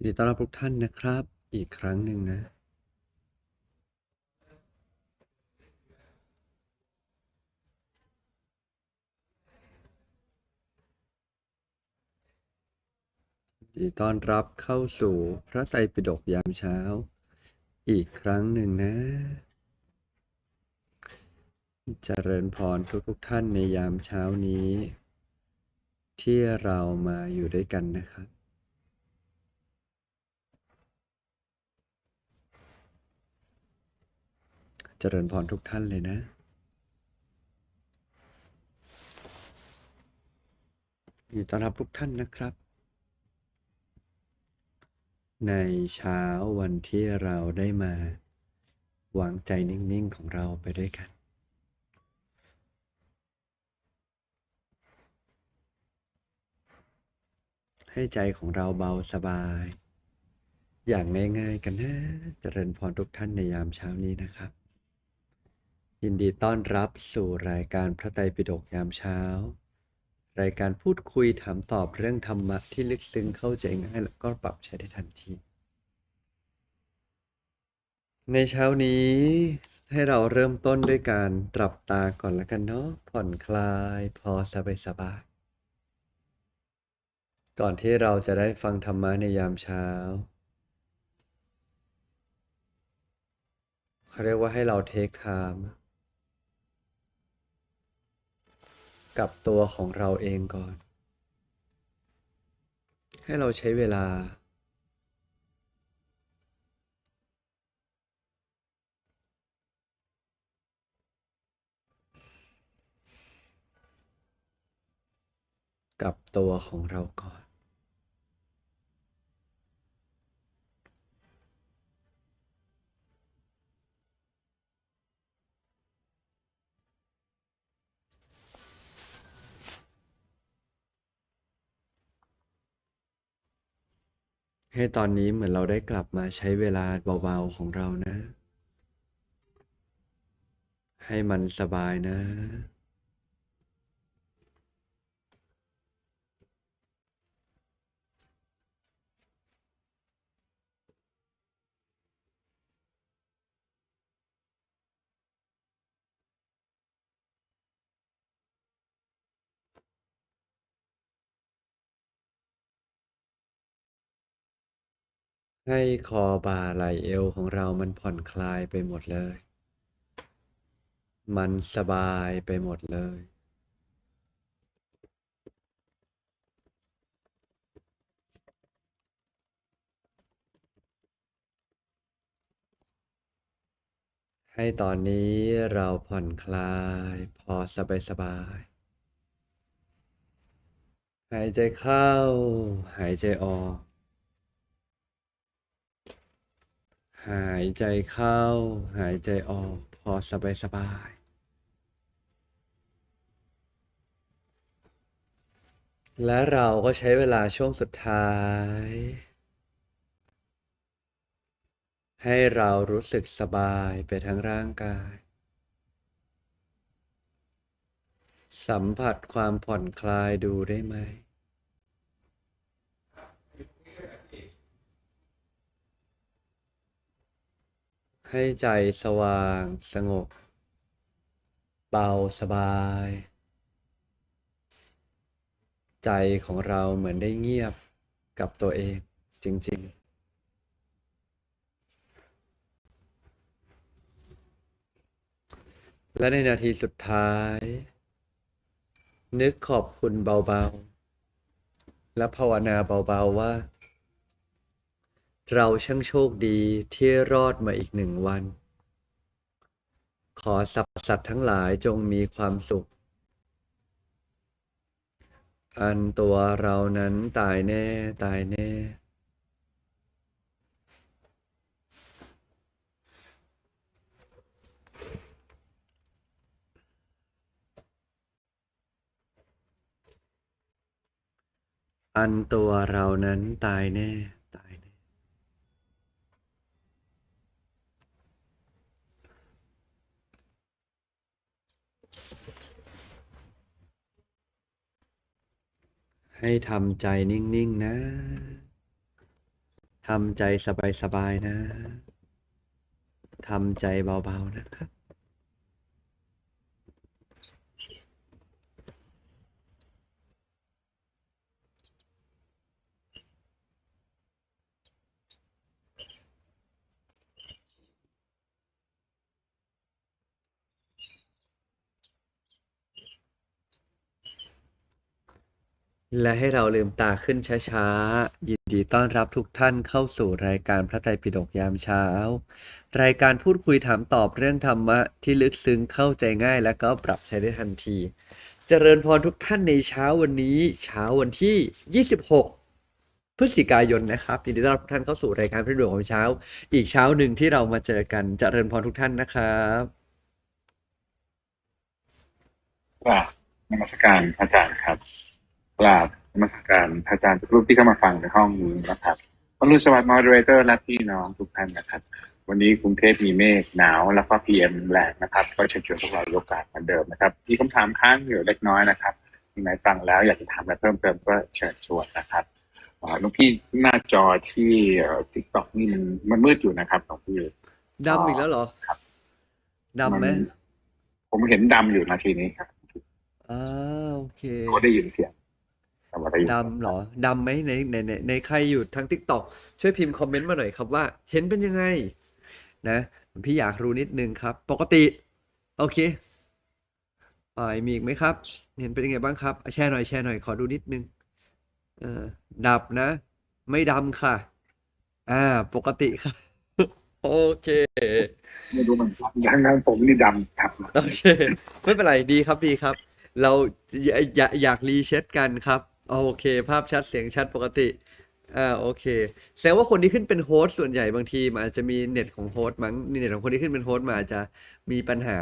ยินดีต้อนรับทุกท่านนะครับ อีกครั้งหนึ่งนะ ยินดีต้อนรับเข้าสู่พระไตรปิฎกยามเช้า อีกครั้งหนึ่งนะ เจริญพรทุกทุกท่านในยามเช้านี้ ที่เรามาอยู่ด้วยกันนะครับ เจริญพรทุกท่านเลยนะยินดีต้อนรับทุกท่านนะครับ ในเช้าวันที่เราได้มาวางใจนิ่ง ๆ ของเราไปด้วยกันให้ใจของเราเบาสบาย อย่างง่าย ๆ กันนะ เจริญพรทุกท่านในยามเช้านี้นะครับ ยินดีต้อนรับสู่รายการพระไตรปิฎกยามเช้า รายการพูดคุยถามตอบเรื่องธรรมะที่ลึกซึ้งเข้าใจง่ายแล้วก็ปรับใช้ได้ทันที ในเช้านี้ให้เราเริ่มต้นด้วยการตรับตาก่อนแล้วกันเนาะผ่อนคลายพอสบายสบายก่อนที่เราจะได้ฟังธรรมะในยามเช้าเขาเรียกว่าให้เราเทคไทม์ กับตัวของเราเองก่อน ให้เราใช้เวลา กับตัวของเราก่อน ให้ตอนนี้เหมือนเราได้กลับมาใช้เวลาเบาๆของเรานะ ให้มันสบายนะ ให้คอบ่าไหล่เอวของเรามันผ่อนคลายไปหมดเลย มันสบายไปหมดเลย ให้ตอนนี้เราผ่อนคลายพอสบายสบายหายใจเข้า หายใจออก หายใจเข้า หายใจออกพอสบายสบายและเราก็ใช้เวลาช่วงสุดท้าย ให้เรารู้สึกสบายไปทั้งร่างกาย สัมผัสความผ่อนคลายดูได้ไหม ให้ใจสว่างสงบ เบาสบาย ใจของเราเหมือนได้เงียบกับตัวเองจริง ๆและในนาทีสุดท้าย นึกขอบคุณเบาๆ และภาวนาเบาๆว่า เราช่างโชคดีที่รอดมาอีกหนึ่งวัน ขอสรรพสัตว์ทั้งหลายจงมีความสุข อันตัวเรานั้นตายแน่ตายแน่ อันตัวเรานั้นตายแน่ตายแน่ ให้ทำใจนิ่ง ๆ นะ ทำใจสบาย ๆ นะ ทำใจเบา ๆ นะครับ และให้เราลืมตาขึ้นช้าๆ ยินดีต้อนรับทุกท่านเข้าสู่รายการพระไตรปิฎกยามเช้า รายการพูดคุยถามตอบเรื่องธรรมะที่ลึกซึ้งเข้าใจง่ายและก็ปรับใช้ได้ทันที เจริญพรทุกท่านในเช้าวันนี้ เช้าวันที่ 26 พฤศจิกายนนะครับยินดีต้อนรับทุกท่านเข้าสู่รายการพระไตรปิฎกยามเช้า อีกเช้าหนึ่งที่เรามาเจอกัน เจริญพรทุกท่านนะครับกรานมัสการอาจารย์ครับ กราบนมัสการพระอาจารย์ทุกรูปที่เข้ามาฟังในห้องนี้นะครับวรุณสวัสดิ์มอดเรเตอร์และพี่น้องทุกท่านนะครับ วันนี้กรุงเทพมีเมฆหนาวแล้วก็พีเอ็มแรงนะครับ ก็เชิญชวนพวกเรายกการเหมือนเดิมนะครับมีคำถามค้างอยู่เล็กน้อยนะครับที่ไหนฟังแล้วอยากจะถามอะไรเพิ่มเติมก็เชิญชวนนะครับอ่าหลวงพี่หน้าจอที่ทิกตอกนี่มันมันมืดอยู่นะครับหลวงพี่ดำอีกแล้วเหรอครับดำไหมนผมเห็นดำอยู่นาทีนี้ครับอ่าโอเคก็ได้ยินเสียง แต่ว่าได้ยินเสียงดำเหรอดำไหมในในในในใครอยู่ทั้ง TikTok ช่วยพิมพ์คอมเมนต์มาหน่อยครับว่า เห็นเป็นยังไง นะพี่อยากรู้นิดนึงครับ ปกติ โอเคอ่ามีอีกไหมครับ เห็นเป็นยังไงบ้างครับอะแชร์หน่อยแชร์หน่อยขอดูนิดนึงเออดับนะ ไม่ดำค่ะ อ่า ปกติค่ะ โอเคไม่รู้มันดังนั้นผมนี่ดำครับโอเค ไม่เป็นไรดีครับดีครับ เราอยากอยากอยากรีเช็คกันครับ โอเค ภาพชัดเสียงชัดปกติ อ่าโอเค แสดงว่าคนที่ขึ้นเป็นโฮสต์ส่วนใหญ่บางทีมันอาจจะมีเน็ตของโฮสต์มั้งเน็ตของคนที่ขึ้นเป็นโฮสต์มาอาจจะมีปัญหา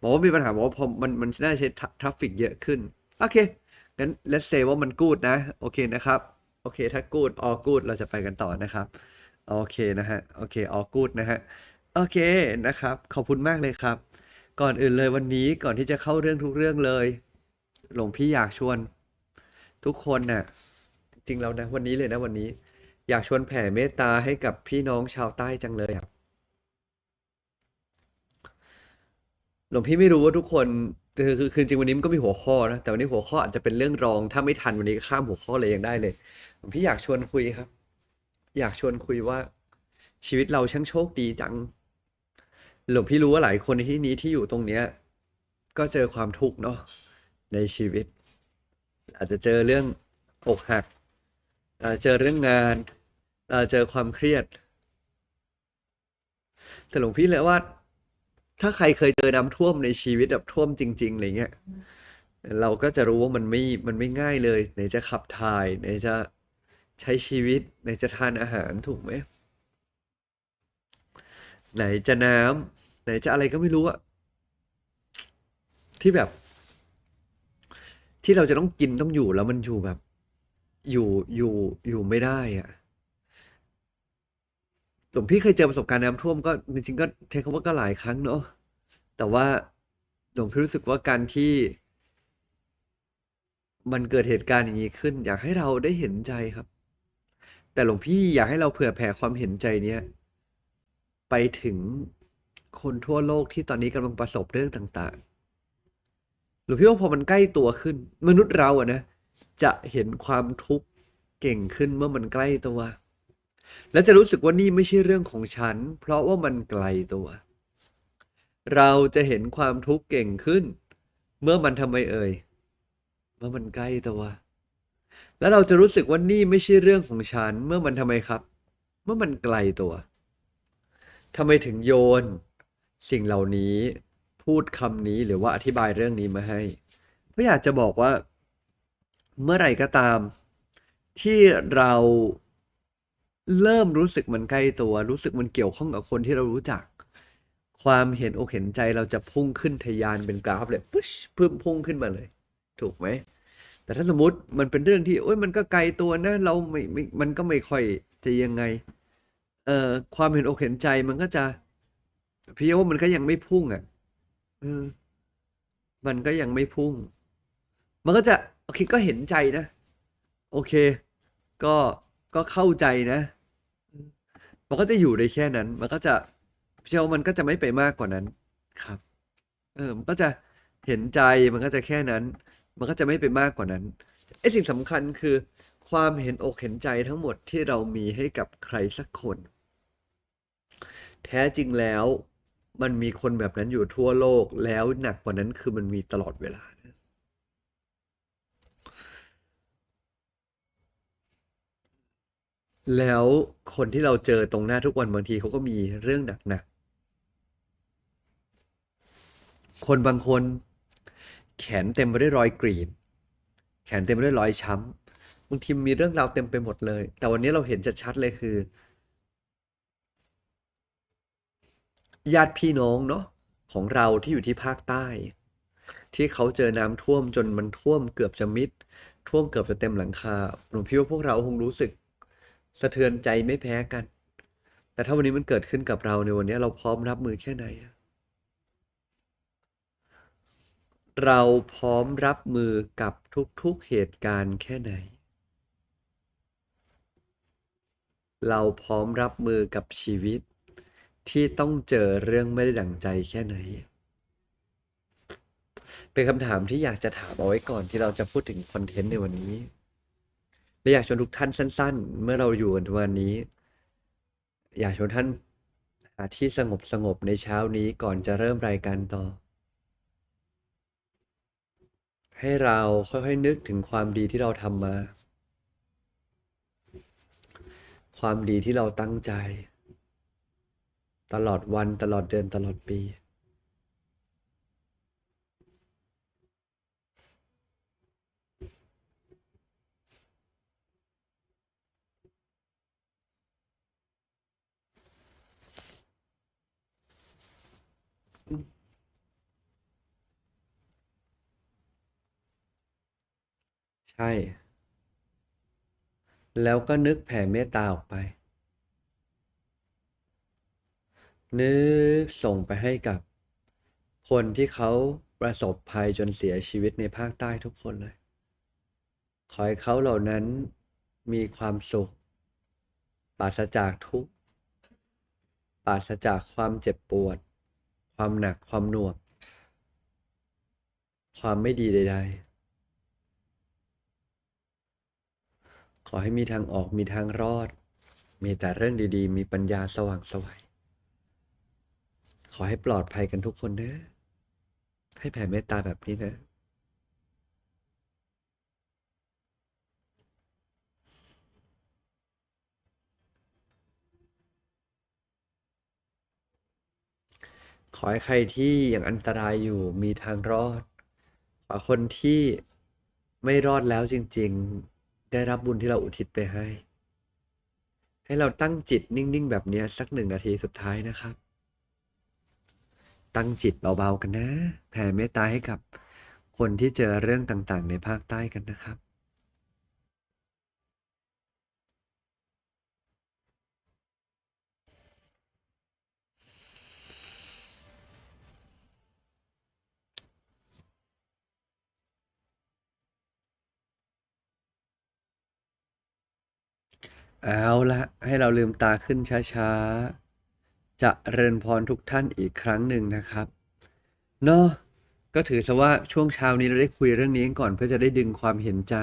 บอกว่ามีปัญหาบอกว่าพอมันมันน่าใช้ทราฟฟิกเยอะขึ้น โอเคงั้น let's say ว่ามันกูดนะ โอเคนะครับ โอเค ถ้ากูดออกูดเราจะไปกันต่อนะครับ โอเคนะฮะ โอเคออกูดนะฮะ โอเคนะครับ ขอบคุณมากเลยครับ ก่อนอื่นเลยวันนี้ก่อนที่จะเข้าเรื่องทุกเรื่องเลย หลวงพี่อยากชวน ทุกคนน่ะจริงแล้วนะวันนี้เลยนะวันนี้ อยากชวนแผ่เมตตาให้กับพี่น้องชาวใต้จังเลยครับหลวงพี่ไม่รู้ว่าทุกคนคือคือคือจริงวันนี้มันก็มีหัวข้อนะแต่วันนี้หัวข้ออาจจะเป็นเรื่องรอง ถ้าไม่ทันวันนี้ข้ามหัวข้อเลยยังได้เลยหลวงพี่อยากชวนคุยครับ อยากชวนคุยว่าชีวิตเราช่างโชคดีจัง หลวงพี่รู้ว่าหลายคนในที่นี้ที่อยู่ตรงเนี้ย ก็เจอความทุกข์เนาะในชีวิต อาจจะเจอเรื่องอกหักอาจจะเจอเรื่องงานอาจจะเจอความเครียด แต่หลวงพี่เลยว่า ถ้าใครเคยเจอน้ำท่วมในชีวิตแบบท่วมจริง ๆอะไรเงี้ยเราก็จะรู้ว่ามันไม่มันไม่ง่ายเลยไหนจะขับถ่ายไหนจะใช้ชีวิตไหนจะทานอาหารถูกไหมไหนจะน้ำไหนจะอะไรก็ไม่รู้อะที่แบบ ที่เราจะต้องกินต้องอยู่แล้วมันอยู่แบบ อยู่อยู่อยู่ไม่ได้อะผมพี่เคยเจอประสบการณ์น้ำท่วมก็จริงๆก็ใช้คำว่าก็หลายครั้งเนอะแต่ว่าหลวงพี่รู้สึกว่าการที่ มันเกิดเหตุการณ์อย่างนี้ขึ้น อยากให้เราได้เห็นใจครับ แต่หลวงพี่อยากให้เราเผื่อแผ่ความเห็นใจเนี้ยไปถึงคนทั่วโลกที่ตอนนี้กำลังประสบเรื่องต่าง หรือพี่ว่าพอมันใกล้ตัวขึ้น มนุษย์เราอะนะจะเห็นความทุกข์เก่งขึ้นเมื่อมันใกล้ตัว และจะรู้สึกว่านี่ไม่ใช่เรื่องของฉัน เพราะว่ามันไกลตัว เราจะเห็นความทุกข์เก่งขึ้น เมื่อมันทำไมเอ่ยเมื่อมันใกล้ตัว แล้วเราจะรู้สึกว่านี่ไม่ใช่เรื่องของฉัน เมื่อมันทำไมครับ เมื่อมันไกลตัวทำไมถึงโยน สิ่งเหล่านี้ พูดคำนี้หรือว่าอธิบายเรื่องนี้มาให้เพราะอยากจะบอกว่า เมื่อไหร่ก็ตาม ที่เราเริ่มรู้สึกมันใกล้ตัว รู้สึกมันเกี่ยวข้องกับคนที่เรารู้จัก ความเห็นอกเห็นใจเราจะพุ่งขึ้นทะยานเป็นกราฟเลยปุ๊ชเพิ่มพุ่งขึ้นมาเลย ถูกไหมแต่ถ้าสมมติมันเป็นเรื่องที่โอ้ยมันก็ไกลตัวนะ เราไม่ไม่มันก็ไม่ค่อยจะยังไงเอ่อความเห็นอกเห็นใจมันก็จะพี่ว่ามันก็ยังไม่พุ่งอะ มันก็ยังไม่พุ่ง มันก็จะโอเคก็เห็นใจนะ โอเค ก็ก็เข้าใจนะ มันก็จะอยู่ได้แค่นั้น มันก็จะเชื่อว่ามันก็จะไม่ไปมากกว่านั้นครับ เออมันก็จะเห็นใจมันก็จะแค่นั้น มันก็จะไม่ไปมากกว่านั้นไอ้สิ่งสำคัญคือ ความเห็นอกเห็นใจทั้งหมดที่เรามีให้กับใครสักคน แท้จริงแล้ว มันมีคนแบบนั้นอยู่ทั่วโลกแล้วหนักกว่านั้นคือมันมีตลอดเวลาแล้วคนที่เราเจอตรงหน้าทุกวันบางทีเขาก็มีเรื่องหนักๆ คนบางคน แขนเต็มไปด้วยรอยกรีด แขนเต็มไปด้วยรอยช้ำบางทีมีเรื่องราวเต็มไปหมดเลย แต่วันนี้เราเห็นชัดๆเลยคือ ญาติพี่น้องเนาะของเราที่อยู่ที่ภาคใต้ ที่เขาเจอน้ำท่วมจนมันท่วมเกือบจะมิด ท่วมเกือบจะเต็มหลังคาหลวงพี่ว่าพวกเราคงรู้สึกสะเทือนใจไม่แพ้กัน แต่ถ้าวันนี้มันเกิดขึ้นกับเราในวันนี้เราพร้อมรับมือแค่ไหน เราพร้อมรับมือกับทุกๆเหตุการณ์แค่ไหน เราพร้อมรับมือกับชีวิต ที่ต้องเจอเรื่องไม่ได้ดั่งใจแค่ไหน เป็นคำถามที่อยากจะถามเอาไว้ก่อนที่เราจะพูดถึงคอนเทนต์ในวันนี้ และอยากชวนทุกท่านสั้น ๆ เมื่อเราอยู่กันวันนี้ อยากชวนท่านหาที่สงบสงบในเช้านี้ก่อนจะเริ่มรายการต่อ ให้เราค่อยๆนึกถึงความดีที่เราทำมา ความดีที่เราตั้งใจ ตลอดวันตลอดเดือนตลอดปี ใช่ แล้วก็นึกแผ่เมตตาออกไป นึกส่งไปให้กับ คนที่เขาประสบภัยจนเสียชีวิตในภาคใต้ทุกคนเลย ขอให้เขาเหล่านั้นมีความสุข ปราศจากทุกข์ ปราศจากความเจ็บปวด ความหนักความหน่วง ความไม่ดีใด ๆ ขอให้มีทางออกมีทางรอด มีแต่เรื่องดีๆ มีปัญญาสว่างไสวัย ขอให้ปลอดภัยกันทุกคนนะ ให้แผ่เมตตาแบบนี้นะขอให้ใครที่ยังอันตรายอยู่มีทางรอด ขอคนที่ไม่รอดแล้วจริง ๆ ได้รับบุญที่เราอุทิศไปให้ ให้เราตั้งจิตนิ่ง ๆ แบบนี้สักหนึ่งนาทีสุดท้ายนะครับ ตั้งจิตเบาๆกันนะ แผ่เมตตาให้กับคนที่เจอเรื่องต่างๆ ในภาคใต้กันนะครับเอาละให้เราลืมตาขึ้นช้าๆ จะเริญพรทุกท่านอีกครั้งหนึ่งนะครับเนาะก็ถือซะว่าช่วงเช้านี้เราได้คุยเรื่องนี้ก่อนเพื่อจะได้ดึงความเห็นใจ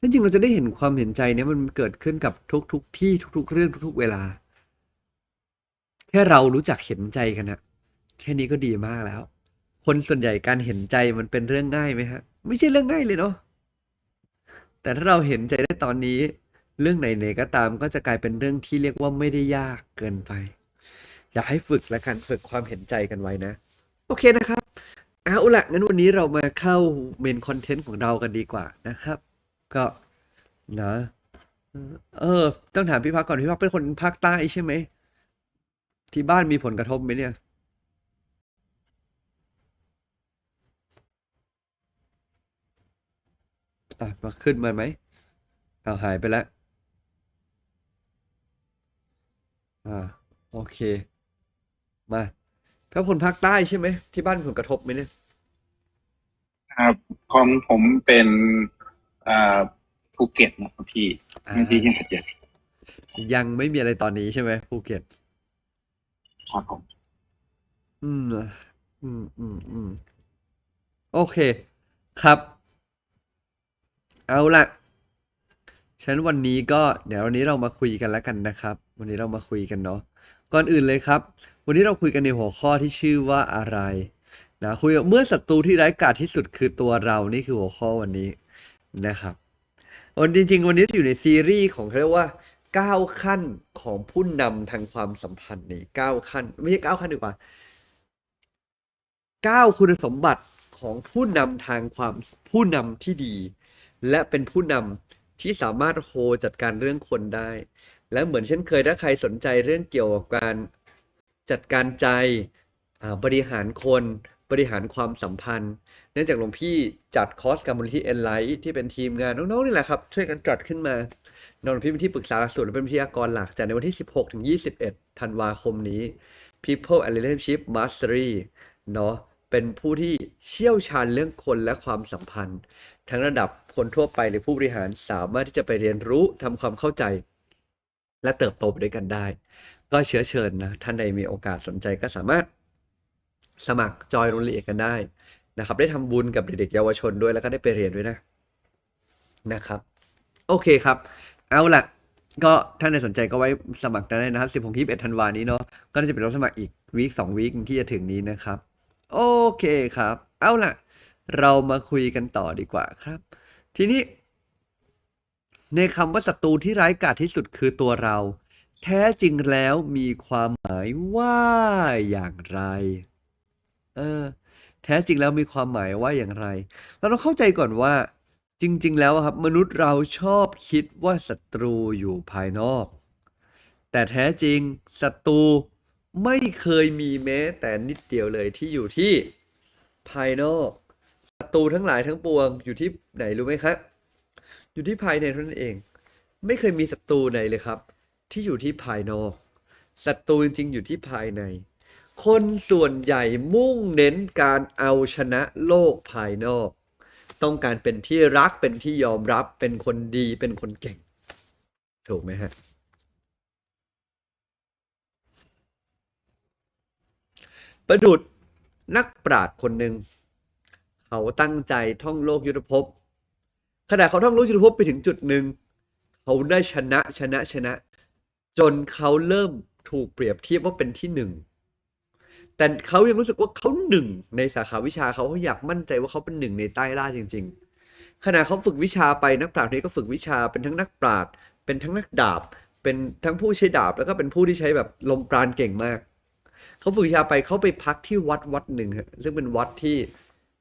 จริงๆเราจะได้เห็นความเห็นใจเนี่ยมันเกิดขึ้นกับทุกๆที่ทุก ๆ เรื่องทุก ๆ เวลา แค่เรารู้จักเห็นใจกันนะแค่นี้ก็ดีมากแล้ว คนส่วนใหญ่การเห็นใจมันเป็นเรื่องง่ายไหมฮะ ไม่ใช่เรื่องง่ายเลยเนาะแต่ถ้าเราเห็นใจได้ตอนนี้ เรื่องไหนๆก็ตามก็จะกลายเป็นเรื่องที่เรียกว่าไม่ได้ยากเกินไป อยากให้ฝึกและกันฝึกความเห็นใจกันไว้นะ โอเคนะครับเอาละงั้นวันนี้เรามาเข้าเมนคอนเทนต์ของเรากันดีกว่านะครับ ก็นะเออ ต้องถามพี่พักก่อนพี่พักเป็นคนภาคใต้ใช่ไหมที่บ้านมีผลกระทบไหมเนี่ยอะมาขึ้นมาไหมเอาหายไปแล้วอ่าโอเค มาเพื่อคนภาคใต้ใช่ไหมที่บ้านมีผลกระทบไหมเนี่ยครับของผมเป็นอ่าภูเก็ตนะครับพี่อ่าไม่ใช่ที่หัดใหญ่ยังไม่มีอะไรตอนนี้ใช่ไหมภูเก็ตครับผมอืมอืมอืมอืมโอเค ครับ เอาละฉะนั้นวันนี้ก็เดี๋ยววันนี้เรามาคุยกันแล้วกันนะครับ วันนี้เรามาคุยกันเนาะ ก่อนอื่นเลยครับ วันนี้เราคุยกันในหัวข้อที่ชื่อว่าอะไรนะคุยกับเมื่อศัตรูที่ร้ายกาจที่สุดคือตัวเรานี่คือหัวข้อวันนี้นะครับวันจริง ๆ วันนี้อยู่ในซีรีส์ของเขาเรียกว่าเก้าขั้นของผู้นำทางความสัมพันธ์นี่เก้าขั้น ไม่ใช่เก้าขั้นดีกว่าเก้าคุณสมบัติของผู้นำทางความผู้นำที่ดี และเป็นผู้นำที่สามารถโฮจัดการเรื่องคนได้ และเหมือนเช่นเคยถ้าใครสนใจเรื่องเกี่ยวกับการจัดการใจบริหารคนบริหารความสัมพันธ์ เนื่องจากหลวงพี่จัดคอร์สกับมูลนิธิเอ็นไลท์ที่เป็นทีมงานน้องๆนี่แหละครับ ช่วยกันจัดขึ้นมาหลวงพี่เป็นที่ปรึกษาหลักสูตรและเป็นวิทยากรหลักจัดในวันที่ 16 ถึง 21 ธันวาคมนี้ People and Relationship Mastery เนาะเป็นผู้ที่เชี่ยวชาญเรื่องคนและความสัมพันธ์ ทั้งระดับคนทั่วไปหรือผู้บริหารสามารถที่จะไปเรียนรู้ทำความเข้าใจ และเติบโตไปด้วยกันได้ ก็เชื้อเชิญนะท่านใดมีโอกาสสนใจก็สามารถสมัครจอยโรงเรียนกันได้นะครับ ได้ทำบุญกับเด็กๆเยาวชนด้วยแล้วก็ได้ไปเรียนด้วยนะนะครับ โอเคครับ เอาล่ะก็ท่านใดสนใจก็ไว้สมัครได้นะครับ16 21ธันวานี้เนาะก็น่าจะเป็นรับสมัครอีกวีคสองวีคที่จะถึงนี้นะครับ โอเคครับ เอาล่ะ เรามาคุยกันต่อดีกว่าครับ ทีนี้ ในคำว่าศัตรูที่ร้ายกาจที่สุดคือตัวเรา แท้จริงแล้วมีความหมายว่าอย่างไร เออ แท้จริงแล้วมีความหมายว่าอย่างไร เราต้องเข้าใจก่อนว่า จริง ๆ แล้วครับ มนุษย์เราชอบคิดว่าศัตรูอยู่ภายนอก แต่แท้จริงศัตรูไม่เคยมีแม้ แต่นิดเดียวเลยที่อยู่ที่ภายนอกศัตรูทั้งหลายทั้งปวงอยู่ที่ไหนรู้ไหมครับ อยู่ที่ภายในเท่านั้นเอง ไม่เคยมีศัตรูไหนเลยครับ ที่อยู่ที่ภายนอกศัตรูจริงๆอยู่ที่ภายใน คนส่วนใหญ่มุ่งเน้นการเอาชนะโลกภายนอก ต้องการเป็นที่รักเป็นที่ยอมรับเป็นคนดีเป็นคนเก่ง ถูกไหมฮะประดุดนักปราชญ์คนหนึ่ง เขาตั้งใจท่องโลกยุทธภพ ขณะเขาท่องโลกยุทธภพไปถึงจุดหนึ่งเขาได้ชนะชนะชนะ จนเขาเริ่มถูกเปรียบเทียบว่าเป็นที่หนึ่งแต่เขายังรู้สึกว่าเขาหนึ่งในสาขาวิชาเขาเขาอยากมั่นใจว่าเขาเป็นหนึ่งในใต้ล่าจริง ๆ ขณะเขาฝึกวิชาไปนักปราชญ์นี้ก็ฝึกวิชาเป็นทั้งนักปราชญ์เป็นทั้งนักดาบ เป็นทั้งผู้ใช้ดาบ แล้วก็เป็นผู้ที่ใช้แบบลมปราณเก่งมากเขาฝึกวิชาไปเขาไปพักที่วัดวัดหนึ่งฮะซึ่งเป็นวัดที่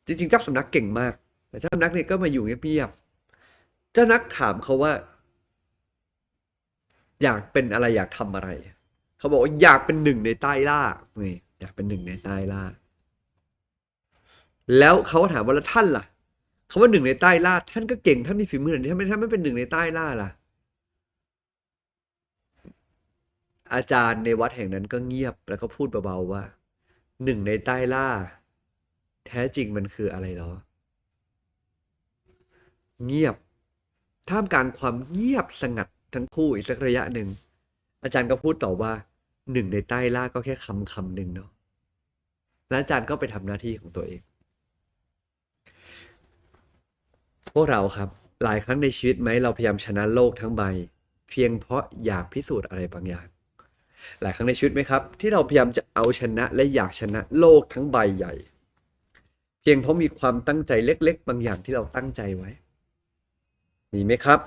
จริงๆเจ้าสำนักเก่งมาก แต่เจ้าสำนักเนี่ยก็มาอยู่เงียบๆ จ้านักถามเขาว่า อยากเป็นอะไรอยากทำอะไร เขาบอกว่าอยากเป็นหนึ่งในใต้ล่านี่อยากเป็นหนึ่งในใต้ล่า แล้วเขาก็ถามว่าแล้วท่านล่ะเขาว่าหนึ่งในใต้ล่า ท่านก็เก่งท่านมีฝีมือหน่อท่านไม่ท่านไม่เป็นหนึ่งในใต้ล่าล่ะ อาจารย์ในวัดแห่งนั้นก็เงียบแล้วก็พูดเบาๆว่าหนึ่งในใต้ล่า แท้จริงมันคืออะไรหรอ เงียบ ท่ามกลางความเงียบสงัดทั้งคู่อีกสักระยะหนึ่ง อาจารย์ก็พูดต่อว่าหนึ่งในใต้ล่าก็แค่คำคำหนึ่งเนาะแล้วอาจารย์ก็ไปทำหน้าที่ของตัวเอง พวกเราครับ หลายครั้งในชีวิตไหมเราพยายามชนะโลกทั้งใบ เพียงเพราะอยากพิสูจน์อะไรบางอย่าง หลายครั้งในชีวิตไหมครับ ที่เราพยายามจะเอาชนะและอยากชนะโลกทั้งใบใหญ่ เพียงเพราะมีความตั้งใจเล็ก ๆ บางอย่างที่เราตั้งใจไว้ มีไหมครับ